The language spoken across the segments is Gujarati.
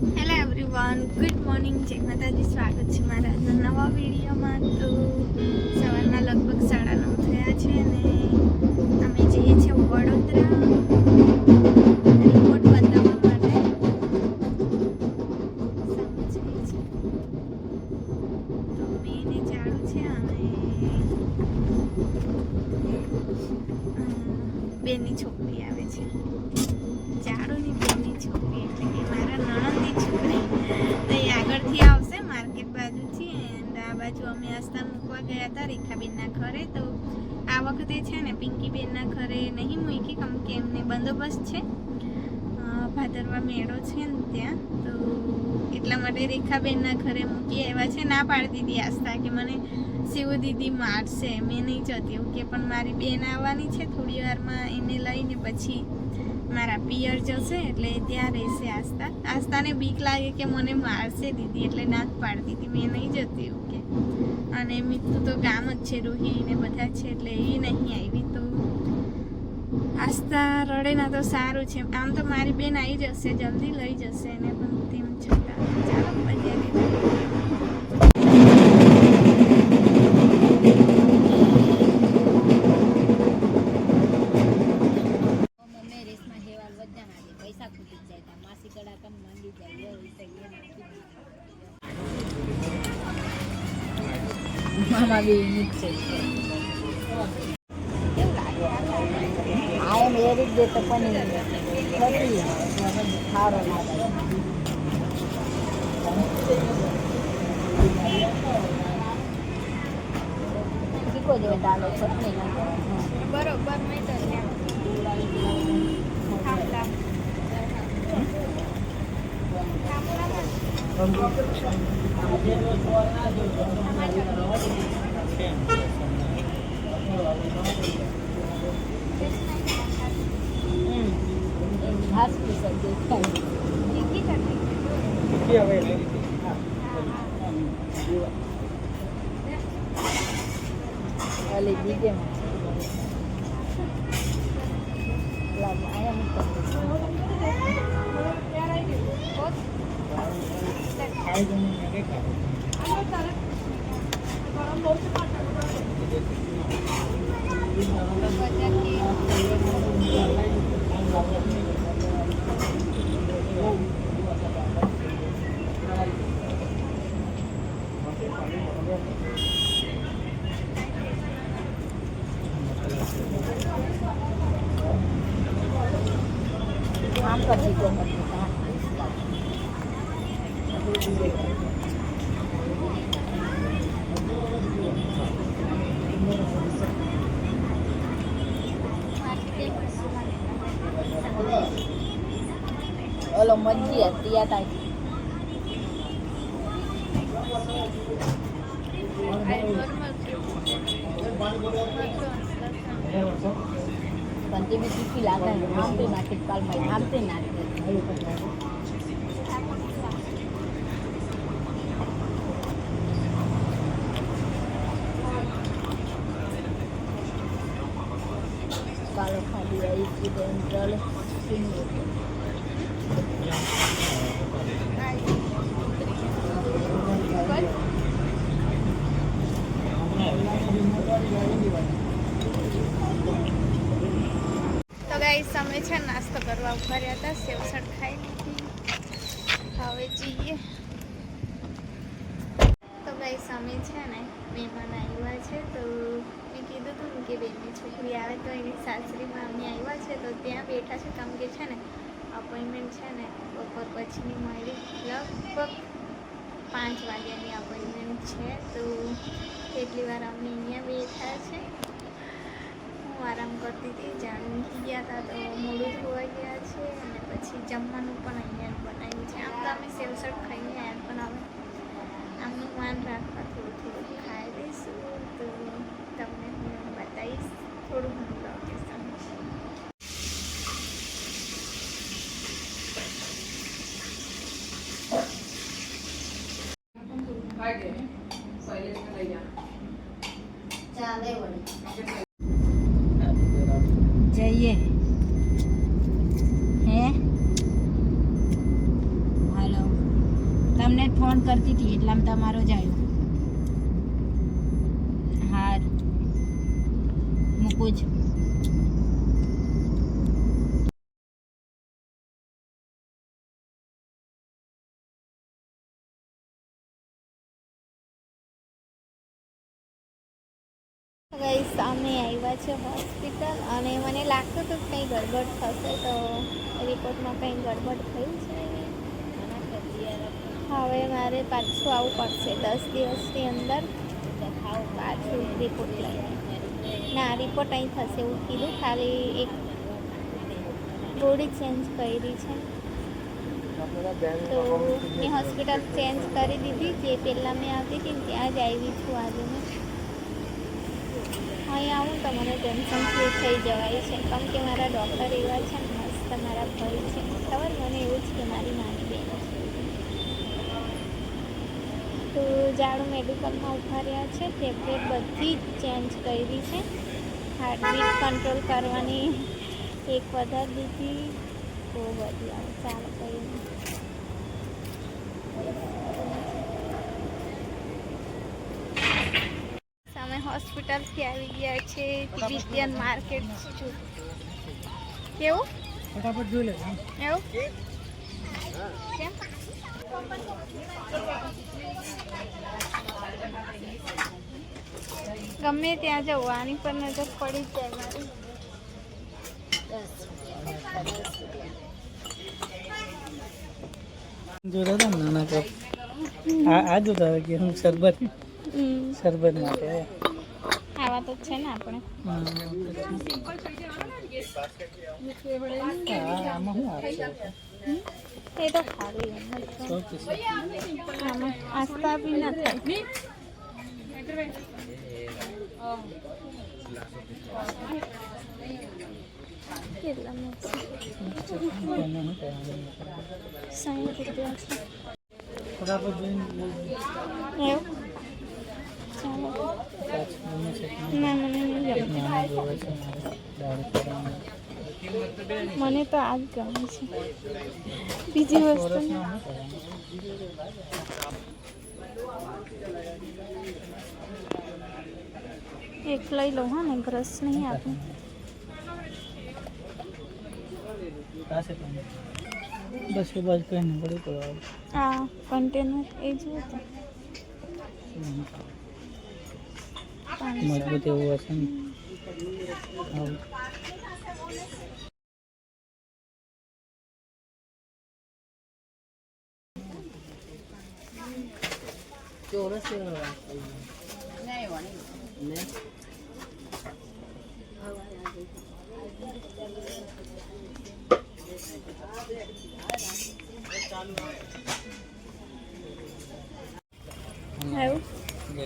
હેલો એવરીવન ગુડ મોર્નિંગ જય માતાજી, સ્વાગત છે મારા નવા વિડીયોમાં. તો સવારના લગભગ સાડા નવ થયા છે અને અમે જઈએ છીએ વડોદરા રિપોર્ટ બતાવવા માટે. તો મેં એને છે અને બેની છોકરી આવે છે. જાડુની બેની છોકરી બાજુ અમે આસ્થા મૂકવા ગયા હતા રેખાબેનના ઘરે, તો આ વખતે છે ને પિંકીબેનના ઘરે નહીં મૂકી, કેમ કે એમને બંદોબસ્ત છે. ભાદરવા મેળો છે ને ત્યાં, તો એટલા માટે રેખાબેનના ઘરે મૂકી આવ્યા છે. ના પાડી દીધી આસ્થા કે મને શિવ દીદી મારશે, મેં નહીં જતી. એવું કે પણ મારી બેન આવવાની છે થોડી વારમાં, એને લઈને પછી મારા પિયર જશે એટલે ત્યાં રહેશે આસ્થા. આસ્થાને બીક લાગે કે મને મારશે દીદી, એટલે ના જ પાડતી હતી મેં નહીં જતી એવું કે. અને મિત્તુ તો ગામ જ છે, રોહી ને બધા છે, એટલે એ નહીં આવી તો. આસ્થા રડે ના તો સારું છે. આમ તો મારી બેન આવી જશે, જલ્દી લઈ જશે, એને પણ તેમ છતાં ચાલો, બજારે. એ રીતે તો પણ સારો લાગે શીખો જો દાલો ચટણી બરોબર મેં તો ઓલી બીજે આમ કરતી તો નથી ઓલો મજી હતી આ તાઈ પણ તે બી તીખી લાગે આમ તો નાખી કાલમાં આમ તો નાખી કાલો ખાલી આવી છે તો એમ ચાલે તો ગાઈસ અમે છે નાસ્તો કરવા ઊભા હતા, સેવસણ ખાઈ લીધી. હવે જઈએ. તો ભાઈ સામે છે ને મહેમાન આવ્યા છે, તો મેં કીધું હતું ને કે બેનની છોકરી આવે તો એની સાસરીમાં અમે આવ્યા છે, તો ત્યાં બેઠા છે, કેમ કે છે ને અપોઇન્ટમેન્ટ છે ને બપોર પછીની મળી લગભગ પાંચ વાગ્યાની અપોઇન્ટમેન્ટ છે, તો કેટલી વાર અમે અહીંયા બેઠા છે? હું આરામ કરતી હતી જાણ ઊંઘી ગયા હતા તો મોડું ધોવાઈ ગયા છે અને પછી જમવાનું પણ અહીંયા બનાવ્યું છે. આમ તો અમે સેવસળ ખાઈને એમ પણ હવે આમનું માન રાખવા થોડું થોડું ખાઈ દઈશું તો તમને હું બતાવીશ. થોડું ઘણું લોકેશન ચાલે વળી જઈએ હે હાલો તમને જ ફોન કરતી હતી એટલામાં તમારો જ આવ્યો હાર. મૂકું છું ગાઈસ અમે આવ્યા છે હોસ્પિટલ અને મને લાગતું હતું કંઈ ગડબડ થશે, તો રિપોર્ટમાં કંઈ ગડબડ થયું છે? હવે મારે પાછું આવવું પડશે. દસ દિવસની અંદર પાછું રિપોર્ટ લઈને. ના રિપોર્ટ અહીં થશે. એવું કીધું. ખાલી એક ગોળી ચેન્જ કરી છે. તો મેં હોસ્પિટલ ચેન્જ કરી દીધી. જે પહેલાં મેં આવતી હતી ત્યાં જ આવી છું આજે મેં. અહીં આવું તો મને ટેન્શન ફ્રી થઈ જવાય છે. કેમ કે મારા ડૉક્ટર એવા છે ને, મસ્ત મારા ભાઈ છે. ખબર? મને એવું જ કે મારી નાની બેન. તો જાડુ મેડિકલમાં ઊભા રહ્યા છે. ટેબ્લેટ બધી જ ચેન્જ કરી છે. હાર્ટબીટ કંટ્રોલ કરવાની એક વધારી દીધી. બહુ બધી આવે. ચાલો કંઈ સામે હોસ્પિટલથી આવી ગયા છે. ક્રિશ્ચિયન માર્કેટ છું કેવું? ફટાફટ જોઈ લે. એવું? કેમ? ગમે ત્યાં જવું આની પર નજર પડી જ જાય મારી. જોતા હતા નાના કપ. આ આ જોતા હતા કે હું શરબત શરબત માટે આવા તો છે ને આપણે. આમાં શું આવે છે? એ તો ખાલી એમ જ તો. સો પીસ આમાં આસ્તા બી ના થાય કેટલામાં છે એમાં શું કરવાનું? સાઠ રૂપિયા છે ફટાફટ જોઈને બોલજો. એવું ચાલો પાછું ગમે છે કે ના મને મને તો આ જ ગમે છે. બીજી વસ્તુ? એક લઈ લો હા ને બ્રશ નહીં આપું. બસ બસ એ બાજુ કઈ નહીં પડી પડવા હા કન્ટેનર એ જ હતું. મજબૂત એવું હશે ને.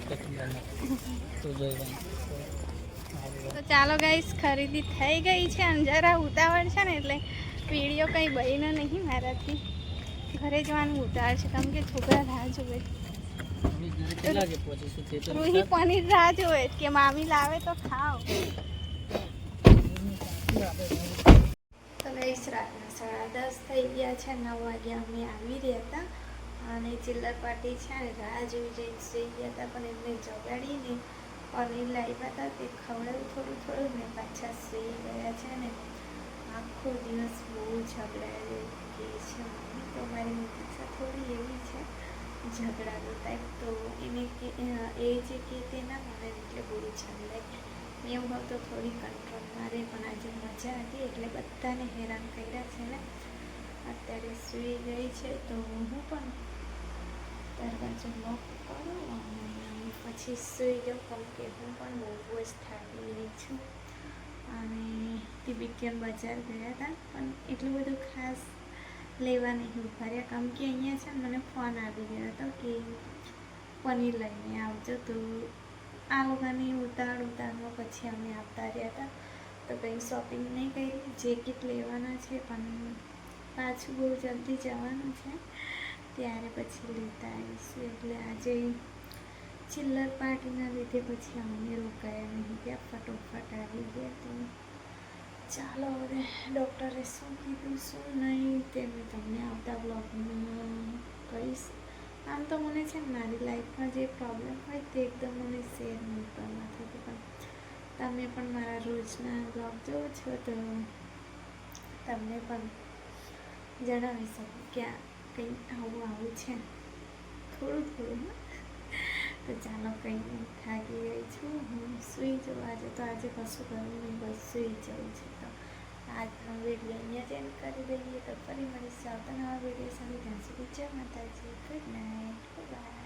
કઠિન તો ચાલો ગાઈસ ખરીદી થઈ ગઈ છે અને જરા ઉતાવળ છે ને એટલે વીડિયો કંઈ બન્યો નહીં મારાથી. ઘરે જવાનું ઉતાવળ છે. કેમ કે છોકરા રાહ જોવે. રૂહી પનીર રાહ જોવે કે મામી લાવે તો ખાઓ. સાડા દસ થઈ ગયા છે, નવ વાગ્યા અમે આવી રહ્યા હતા. અને ચિલ્લર પાર્ટી છે ને, રાહ જોઈ જઈ જઈ ગયા હતા, પણ એમને જગાડીને પનીર લાવ્યા હતા. તે ખવડાવ્યું થોડું થોડું, ને પાછા સુઈ ગયા છે ને. આખો દિવસ બહુ ઝઘડા કે છે મમ્મી તો મારી મિત્રા થોડી એવી છે. ઝઘડાનો ટાઈપ તો એને એ જે કે તેના મને એટલે બહુ ઝઘડાય એવું હોય તો થોડી કંટ્રોલમાં રહે પણ આજે મજા હતી, એટલે બધાને હેરાન કર્યા છે ને. અત્યારે સૂઈ ગઈ છે, તો હું પણ દરવાજો લોક કરું અને પછી સૂઈ જાઉં કેમ કે હું પણ બહુ જ થાકી છું. અને તિબેટિયન બજાર ગયા હતા, પણ એટલું બધું ખાસ લેવા નહીં ઊભા રહ્યા કેમ કે અહીંયા છે મને ફોન આવી ગયો હતો કે પનીર લઈને આવજો તો આ લોકોની ઉતાળ ઉતાળમાં પછી અમે આવતા રહ્યા હતા. તો કંઈ શોપિંગ નહીં કરી. જેકેટ લેવાના છે પણ પાછું બહુ જલ્દી જવાનું છે. ત્યારે પછી લેતા આવીશું. એટલે આજે ચિલ્લર પાર્ટીના લીધે પછી અમે રોકાયા નહીં ગયા. ફટોફટ આવી ગયા તો ચાલો હવે ડૉક્ટરે શું કીધું, શું નહીં તે મેં તમને આવતા બ્લોગમાં કહીશ. આમ તો મને છે મારી લાઈફમાં જે પ્રોબ્લેમ હોય તે એકદમ મને શેર નહીં કરવા થતું. પણ તમે પણ મારા રોજના બ્લોગ જોવો છો તો તમને પણ જણાવી શકું કે આ કંઈ આવું આવું છે. થોડું થોડું તો ચાલો કંઈ થાકી ગઈ છું. હું સૂઈ જાઉં. આજે તો આજે કશું કરવું નહીં, બસ સૂઈ જવું છે. આજનો વીડિયો અહીંયા જ કરી દઈએ. તો ફરી મળીશું આવતા નવા વીડિયો સાથે. ત્યાં સુધી જય માતાજી. Good night bye